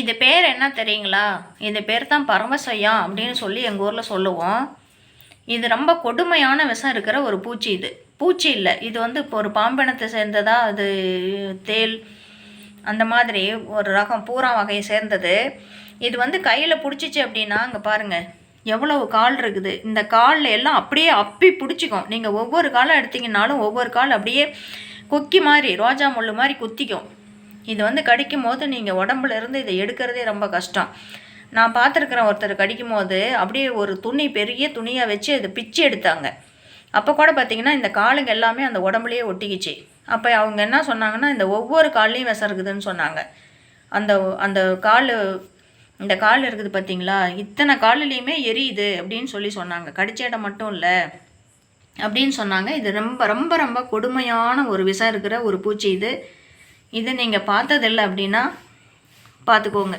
இது பேர் என்ன தெரியுங்களா? இது பேர் தான் பரமசையம் அப்படின்னு சொல்லி எங்கள் ஊரில் சொல்லுவோம். இது ரொம்ப கொடுமையான விஷம் இருக்கிற ஒரு பூச்சி இது. பூச்சி இல்லை இது வந்து இப்போ ஒரு பாம்பினத்தை சேர்ந்ததா? அது தேல் அந்த மாதிரி ஒரு ரகம் பூரா வகையை சேர்ந்தது. இது வந்து கையில் பிடிச்சிச்சு அப்படின்னா அங்கே பாருங்கள் எவ்வளவு கால் இருக்குது. இந்த காலில் எல்லாம் அப்படியே அப்பி பிடிச்சிக்கும். நீங்கள் ஒவ்வொரு காலம் எடுத்தீங்கன்னாலும் ஒவ்வொரு கால் அப்படியே கொக்கி மாதிரி ரோஜா முள் மாதிரி குத்திக்கும். இது வந்து கடிக்கும் போது நீங்கள் உடம்புல இருந்து இதை எடுக்கிறதே ரொம்ப கஷ்டம். நான் பார்த்துருக்குறேன் ஒருத்தர் கடிக்கும் போது அப்படியே ஒரு துணி பெரிய துணியாக வச்சு அதை பிச்சு எடுத்தாங்க. அப்போ கூட பார்த்தீங்கன்னா இந்த காலுங்க எல்லாமே அந்த உடம்புலையே ஒட்டிக்கிச்சு. அப்போ அவங்க என்ன சொன்னாங்கன்னா இந்த ஒவ்வொரு கால்லையும் விஷம் இருக்குதுன்னு சொன்னாங்க. அந்த அந்த கால் இந்த கால் இருக்குது பார்த்தீங்களா இத்தனை காலிலையுமே எரியுது அப்படின்னு சொல்லி சொன்னாங்க. கடிச்ச இடம் மட்டும் இல்லை அப்படின்னு சொன்னாங்க. இது ரொம்ப ரொம்ப ரொம்ப கொடுமையான ஒரு விஷம் இருக்கிற ஒரு பூச்சி இது. இது நீங்கள் பார்த்ததில்ல அப்படின்னா பார்த்துக்கோங்க.